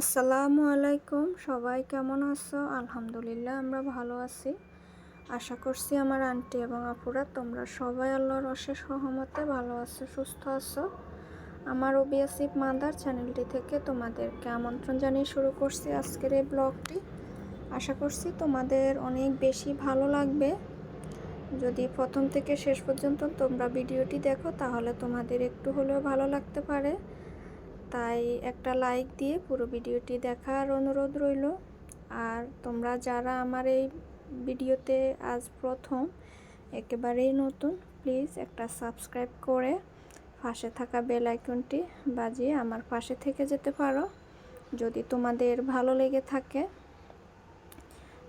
আসসালামু আলাইকুম। সবাই কেমন আছো? আলহামদুলিল্লাহ, আমরা ভালো আছি। আশা করছি আমার আন্টি এবং আপুরা তোমরা সবাই আল্লাহর অশেষ সহমতে ভালো আছো, সুস্থ আছো। আমার ওবিএসিপ মাদার চ্যানেলটি থেকে তোমাদেরকে আমন্ত্রণ জানিয়ে শুরু করছি আজকের এই ব্লগটি। আশা করছি তোমাদের অনেক বেশি ভালো লাগবে। যদি প্রথম থেকে শেষ পর্যন্ত তোমরা ভিডিওটি দেখো, তাহলে তোমাদের একটু হলেও ভালো লাগতে পারে। তাই একটা লাইক দিয়ে পুরো ভিডিওটি দেখার অনুরোধ রইল। আর তোমরা যারা আমার এই ভিডিওতে আজ প্রথম, একেবারেই নতুন প্লিজ একটা সাবস্ক্রাইব করে পাশে থাকা বেল আইকনটি বাজিয়ে আমার পাশে থেকে যেতে পারো। যদি তোমাদের ভালো লেগে থাকে,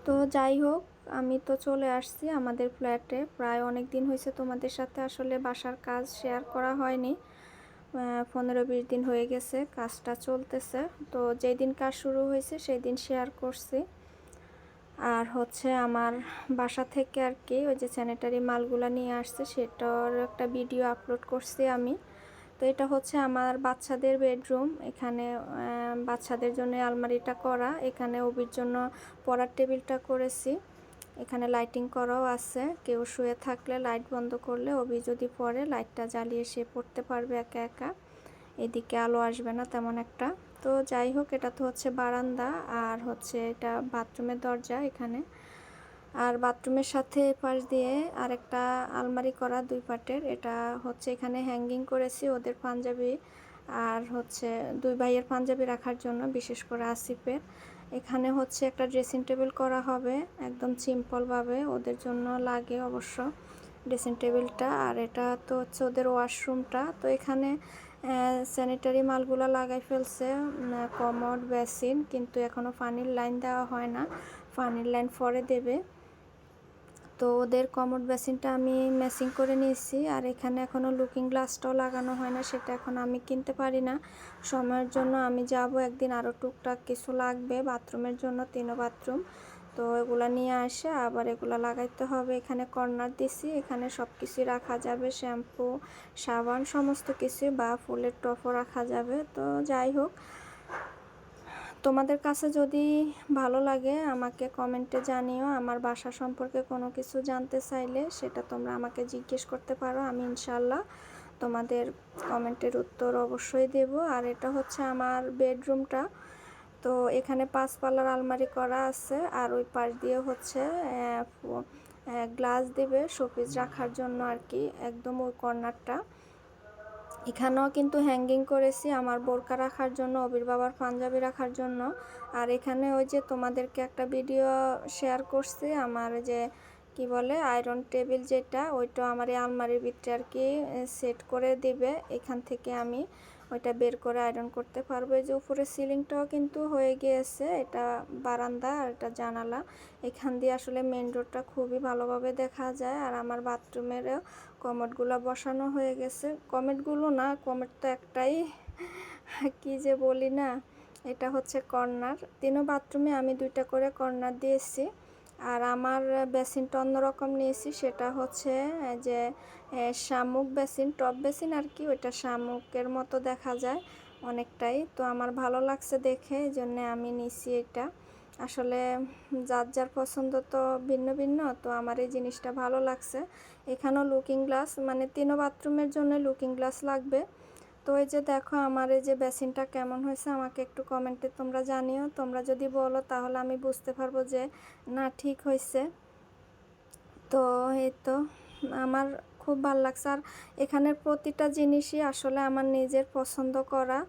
তো যাই হোক, আমি তো চলে আসছি আমাদের ফ্ল্যাটে প্রায় অনেক দিন হয়েছে তোমাদের সাথে আসলে বাসার কাজ শেয়ার করা হয়নি। পনেরো বিশ দিন হয়ে গেছে, কাজটা চলতেছে। তো যেই দিন কাজ শুরু হয়েছে সেই দিন শেয়ার করছি। আর হচ্ছে আমার বাসা থেকে আর কি, ওই যে স্যানিটারি মালগুলো নিয়ে আসছে, সেটার একটা ভিডিও আপলোড করছি আমি। তো এটা হচ্ছে আমার বাচ্চাদের বেডরুম এখানে বাচ্চাদের জন্য আলমারিটা করা। এখানে ওবির জন্য পড়ার টেবিলটা করেছি। এখানে লাইটিং করাও আছে। কেউ শুয়ে থাকলে লাইট বন্ধ করলে অবি যদি পড়ে লাইটটা জ্বালিয়ে সে পড়তে পারবে একা একা। এদিকে আলো আসবে না তেমন একটা। তো যাই হোক, এটা তো হচ্ছে বারান্দা আর হচ্ছে এটা বাথরুমের দরজা এখানে। আর বাথরুমের সাথে পাশ দিয়ে আরেকটা আলমারি করা দুই পাটের। এটা হচ্ছে এখানে হ্যাঙ্গিং করেছি ওদের পাঞ্জাবি। আর হচ্ছে দুই ভাইয়ের পাঞ্জাবি রাখার জন্য, বিশেষ করে আসিফের। এখানে হচ্ছে একটা ড্রেসিং টেবিল করা হবে, একদম সিম্পলভাবে ওদের জন্য লাগে অবশ্য ড্রেসিং টেবিলটা আর এটা তো হচ্ছে ওদের ওয়াশরুমটা তো এখানে স্যানিটারি মালগুলো লাগাই ফেলছে কমড বেসিন কিন্তু এখনও পানির লাইন দেওয়া হয় না। পানির লাইন পরে দেবে। তো ওদের কমোড বেসিনটা আমি ম্যাচিং করে নিয়েছি। আর এখানে এখনও লুকিং গ্লাসটাও লাগানো হয় না, সেটা এখন আমি কিনতে পারি না। সময়ের জন্য আমি যাব, একদিন আরও টুকটাক কিছু লাগবে বাথরুমের জন্য তিনও বাথরুম তো এগুলা নিয়ে আসে, আবার এগুলা লাগাইতে হবে। এখানে কর্নার দিছি, এখানে সব কিছুই রাখা যাবে শ্যাম্পু সাবান, সমস্ত কিছু বা ফুলের টপও রাখা যাবে। তো যাই হোক তোমাদের কাছে যদি ভালো লাগে, আমাকে কমেন্টে জানিও। আমার বাসা সম্পর্কে কোনো কিছু জানতে চাইলে সেটা তোমরা আমাকে জিজ্ঞেস করতে পারো। আমি ইনশাল্লাহ তোমাদের কমেন্টের উত্তর অবশ্যই দেব। আর এটা হচ্ছে আমার বেডরুমটা তো এখানে পাঁচ পাল্লার আলমারি করা আছে। আর ওই পাশ দিয়ে হচ্ছে গ্লাস দেবে। শোপিস রাখার জন্য আর কি। একদম ওই কর্নারটা এখানেও কিন্তু হ্যাঙ্গিং করেছি আমার বোরকা রাখার জন্য, অবির বাবার পাঞ্জাবি রাখার জন্য। আর এখানে ওই যে তোমাদেরকে একটা ভিডিও শেয়ার করছি, আমার যে কি বলে আয়রন টেবিল যেটা, ওইটা আমার এই আলমারির ভিতরে আর কি সেট করে দিবে। এখান থেকে আমি ওইটা বের করে আয়রন করতে পারব। এই যে উপরে সিলিংটাও কিন্তু হয়ে গিয়েছে। এটা বারান্দা আর এটা জানালা। এখান দিয়ে আসলে মেন রোডটা খুবই ভালোভাবে দেখা যায়। আর আমার বাথরুমেরও কমেটগুলো বসানো হয়ে গেছে। কমেটগুলো না কমেট তো একটাই। কি যে বলি না, এটা হচ্ছে কর্নার। তিনও বাথরুমে আমি দুইটা করে কর্নার দিয়েছি। আর আমার বেসিনটা অন্যরকম নিয়েছি, সেটা হচ্ছে যে শামুক বেসিন, টপ বেসিন আর কি, ওইটা শামুকের মতো দেখা যায় অনেকটাই। তো আমার ভালো লাগছে দেখে এই জন্যে আমি নিছি এটা। আসলে যার যার পছন্দ তো ভিন্ন ভিন্ন, তো আমার এই জিনিসটা ভালো লাগছে। এখানেও লুকিং গ্লাস মানে তিনও বাথরুমের জন্য লুকিং গ্লাস লাগবে। তো এই যে দেখো আমার এই যে বেসিনটা কেমন হয়েছে আমাকে একটু কমেন্টে তোমরা জানিও। তোমরা যদি বলো তাহলে আমি বুঝতে পারব যে না, ঠিক হয়েছে। তো এই তো, আমার খুব ভালো লাগছে। আর এখানের প্রতিটা জিনিসই আসলে আমার নিজের পছন্দ করা।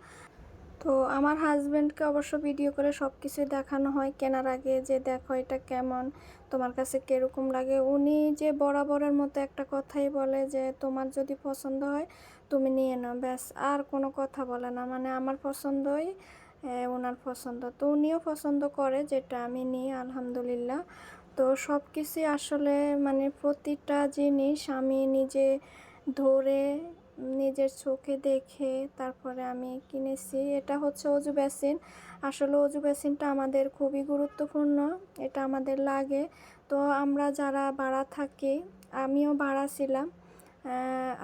তো আমার হাজব্যান্ডকে অবশ্য ভিডিও করে সব কিছুই দেখানো হয়, কেনার আগে যে দেখো এটা কেমন, তোমার কাছে কীরকম লাগে। উনি যে বরাবরের মতো একটা কথাই বলে যে তোমার যদি পছন্দ হয় তুমি নিয়ে নাও, ব্যাস। আর কোনো কথা বলে না। মানে আমার পছন্দই ওনার পছন্দ। তো উনিও পছন্দ করে যেটা আমি নিই, আলহামদুলিল্লাহ। তো সব কিছুই আসলে মানে প্রতিটা জিনিস আমি নিজে ধরে, নিজের চোখে দেখে তারপরে আমি কিনেছি। এটা হচ্ছে অজু বেসিন। আসলে অজু বেসিনটা আমাদের খুবই গুরুত্বপূর্ণ। এটা আমাদের লাগে। তো আমরা যারা ভাড়া থাকি, আমিও ভাড়া ছিলাম।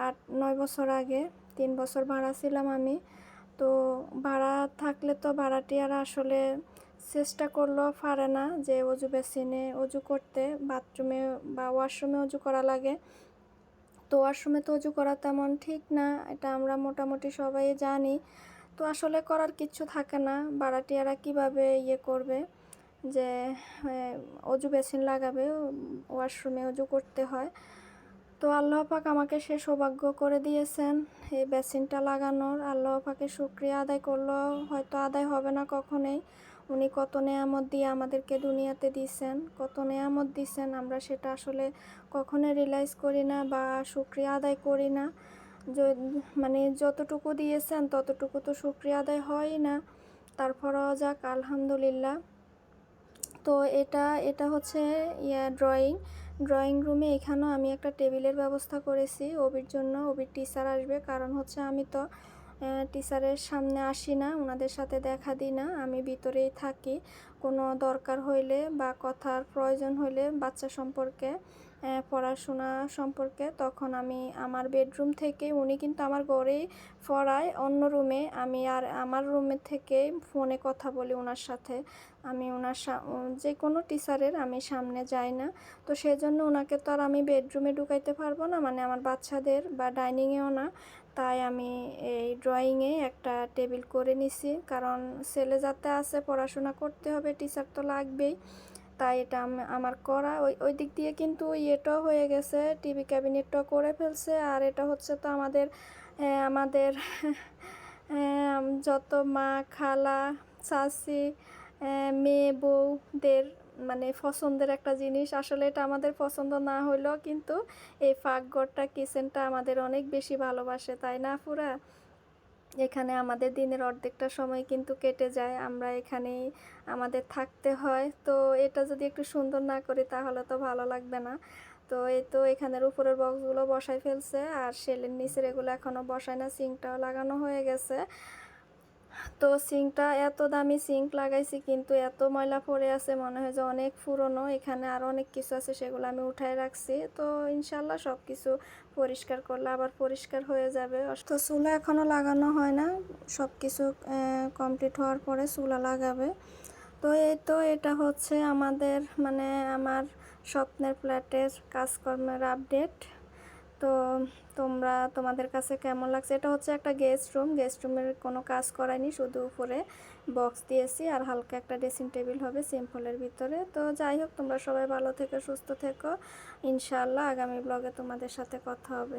আট, নয় বছর আগে, তিন বছর ভাড়া ছিলাম আমি। তো ভাড়া থাকলে তো ভাড়াটিয়ারা আসলে চেষ্টা করলেও পারে না যে অজু বেসিনে অজু করতে, বাথরুমে বা ওয়াশরুমে অজু করা লাগে। তো ওয়াশরুমে তো অজু করা তেমন ঠিক না, এটা আমরা মোটামুটি সবাই জানি। তো আসলে করার কিচ্ছু থাকে না ভাড়াটিয়ারা কীভাবে ইয়ে করবে? যে অজু বেসিন লাগাবে, ওয়াশরুমে অজু করতে হয়। তো আল্লাহ পাক আমাকে সে সৌভাগ্য করে দিয়েছেন। এই বেসিনটা লাগানোর আল্লাহ পাকে শুক্রিয়া আদায় করলেও হয়তো আদায় হবে না কখনোই। উনি কত নেয়ামত দিয়ে আমাদেরকে দুনিয়াতে দিয়েছেন কত নেয়ামত দিয়েছেন আমরা সেটা আসলে কখনো রিয়েলাইজ করি না বা শুক্রিয়া আদায় করি না। মানে যতটুকু দিয়েছেন ততটুকু তো শুক্রিয়া আদায় হয়ই না। তারপরও যাক, আলহামদুলিল্লাহ। তো এটা এটা হচ্ছে, ইয়া ড্রয়িং ড্রয়িং রুমে এখানেও আমি একটা টেবিলের ব্যবস্থা করেছি। ওবির জন্য ওবির টিচার আসবে। কারণ হচ্ছে আমি তো টিচারের সামনে আসি না ওনাদের সাথে দেখা দিই না, আমি ভিতরেই থাকি। কোনো দরকার হইলে বা কথার প্রয়োজন হইলে বাচ্চা সম্পর্কে পড়াশোনা সম্পর্কে, তখন আমি আমার বেডরুম থেকে উনি কিন্তু আমার ঘরেই পড়ায়, অন্য রুমে। আমি আর আমার রুমে থেকে ফোনে কথা বলি ওনার সাথে। আমি ওনার যে কোনো টিচারের আমি সামনে যাই না। তো সেজন্য ওনাকে তো আর আমি বেডরুমে ঢুকাইতে পারব না মানে আমার বাচ্চাদের বা ডাইনিংয়েও না। তাই আমি এই ড্রয়িংয়ে একটা টেবিল করে নিছি। কারণ ছেলে যাতে আছে, পড়াশোনা করতে হবে, টিচার তো লাগবেই। তাই এটা আমার করা। ওই ওই দিক দিয়ে কিন্তু ইয়েটাও হয়ে গেছে টিভি ক্যাবিনেটটাও করে ফেলছে। আর এটা হচ্ছে তো আমাদের আমাদের যত মা খালা আহ, মেয়ে বউদের মানে পছন্দের একটা জিনিস। আসলে এটা আমাদের পছন্দ না হলেও কিন্তু এই ফাঁকঘরটা কিচেনটা আমাদের অনেক বেশি ভালোবাসে তাই না পুরা এখানে আমাদের দিনের অর্ধেকটা সময় কিন্তু কেটে যায়, আমরা এখানেই আমাদের থাকতে হয়। তো এটা যদি একটু সুন্দর না করি তাহলে তো ভালো লাগবে না। তো এই তো এখানের উপরের বক্সগুলো বসাই ফেলছে, আর সেলের নিচের এগুলো এখনও বসায় না সিঙ্কটাও লাগানো হয়ে গেছে। তো সিঙ্কটা এত দামি সিঙ্ক লাগাইছি কিন্তু এত ময়লা পড়ে আছে মনে হয় যে অনেক পুরনো। এখানে আর অনেক কিছু আছে সেগুলো আমি উঠায় রাখছি। তো ইনশাল্লাহ সব কিছু পরিষ্কার করলে আবার পরিষ্কার হয়ে যাবে। তো চুলা এখনও লাগানো হয় না। সব কিছু কমপ্লিট হওয়ার পরে চুলা লাগাবে। তো এই তো এটা হচ্ছে আমাদের মানে আমার স্বপ্নের ফ্ল্যাটের কাজকর্মের আপডেট। তো তোমরা, তোমাদের কাছে কেমন লাগছে? এটা হচ্ছে একটা গেস্ট রুম গেস্ট রুমের কোনো কাজ করায়নি শুধু উপরে বক্স দিয়েছি আর হালকা একটা ড্রেসিং টেবিল হবে সিম্পলের ভিতরে। তো যাই হোক, তোমরা সবাই ভালো থেকে, সুস্থ থেকো। ইনশাআল্লাহ আগামী ব্লগে তোমাদের সাথে কথা হবে।